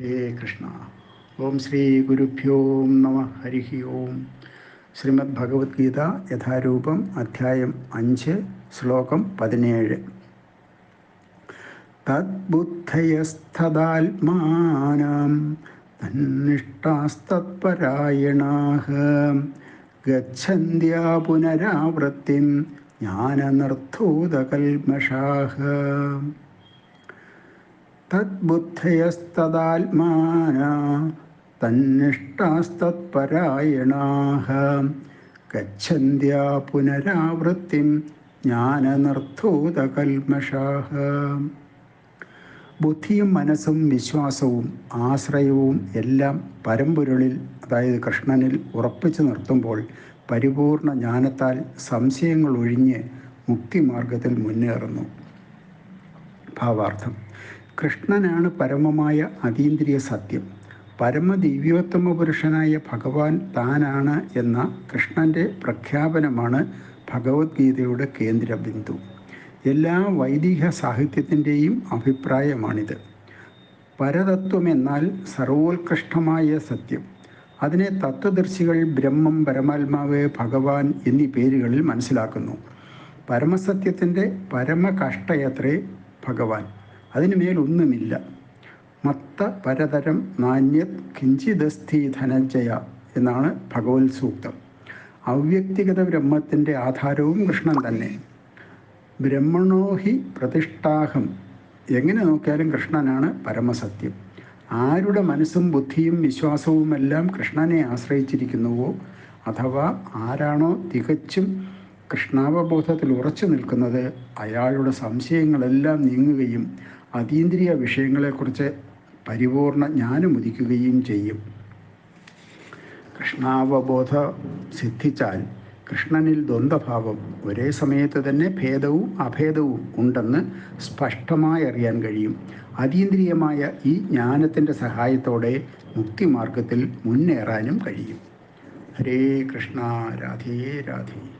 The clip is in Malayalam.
ഹരേ കൃഷ്ണ. ഓം ശ്രീ ഗുരുഭ്യോ നമ ഹരി ഓം. ശ്രീമദ് ഭഗവത്ഗീത യഥാരൂപം അധ്യായം അഞ്ച് ശ്ലോകം പതിനേഴ്. തദ്ബുദ്ധയസ്തദാത്മാനം തന്നിഷ്ടാസ്തത്പരായണാഹ. പുനരാവൃത്തിം ജ്ഞാനനിർധൂതകൽമഷാഹ തദ്ബുദ്ധയസ്തദാത്മാന തന്നിഷ്ടാസ്തത്പരായണാഹ. ഗച്ഛന്ത്യാ പുനരാവൃത്തിം ജ്ഞാനനിർധൂതകൽമഷാഹ. ബുദ്ധിയും മനസ്സും വിശ്വാസവും ആശ്രയവും എല്ലാം പരമ്പൊരുളിൽ അതായത് കൃഷ്ണനിൽ ഉറപ്പിച്ചു നിർത്തുമ്പോൾ പരിപൂർണ ജ്ഞാനത്താൽ സംശയങ്ങൾ ഒഴിഞ്ഞ് മുക്തിമാർഗത്തിൽ മുന്നേറുന്നു. ഭാവാർത്ഥം. കൃഷ്ണനാണ് പരമമായ അതീന്ദ്രിയ സത്യം. പരമദിവ്യോത്തമ പുരുഷനായ ഭഗവാൻ താനാണ് എന്ന കൃഷ്ണന്റെ പ്രഖ്യാപനമാണ് ഭഗവത്ഗീതയുടെ കേന്ദ്ര ബിന്ദു എല്ലാ വൈദിക സാഹിത്യത്തിന്റെയും അഭിപ്രായമാണിത്. പരതത്വം എന്നാൽ സർവോത്കൃഷ്ടമായ സത്യം. അതിനെ തത്വദർശികൾ ബ്രഹ്മം പരമാത്മാവ് ഭഗവാൻ എന്നീ പേരുകളിൽ മനസ്സിലാക്കുന്നു. പരമസത്യത്തിന്റെ പരമകഷ്ടയത്രേ ഭഗവാൻ. അതിനു മേലൊന്നുമില്ല മത്ത പരതരം നാണ്യത് കിഞ്ചിദസ്ഥി ധനജയ എന്നാണ് ഭഗവത് സൂക്തം അവ്യക്തിഗത ബ്രഹ്മത്തിന്റെ ആധാരവും കൃഷ്ണൻ തന്നെ. ബ്രഹ്മണോഹി പ്രതിഷ്ഠാഹം. എങ്ങനെ നോക്കിയാലും കൃഷ്ണനാണ് പരമസത്യം. ആരുടെ മനസ്സും ബുദ്ധിയും വിശ്വാസവുമെല്ലാം കൃഷ്ണനെ ആശ്രയിച്ചിരിക്കുന്നുവോ? അഥവാ ആരാണോ തികച്ചും കൃഷ്ണാവബോധത്തിൽ ഉറച്ചു നിൽക്കുന്നത് അയാളുടെ സംശയങ്ങളെല്ലാം നീങ്ങുകയും അതീന്ദ്രിയ വിഷയങ്ങളെക്കുറിച്ച് പരിപൂർണ ജ്ഞാനമുദിക്കുകയും ചെയ്യും. കൃഷ്ണാവബോധ സിദ്ധിച്ചാൽ കൃഷ്ണനിൽ ദ്വന്ദ്ഭാവം ഒരേ സമയത്ത് തന്നെ ഭേദവും അഭേദവും ഉണ്ടെന്ന് സ്പഷ്ടമായി അറിയാൻ കഴിയും. അതീന്ദ്രിയമായ ഈ ജ്ഞാനത്തിന്റെ സഹായത്തോടെ മുക്തിമാർഗത്തിൽ മുന്നേറാനും കഴിയും. ഹരേ കൃഷ്ണ രാധേ രാധേ.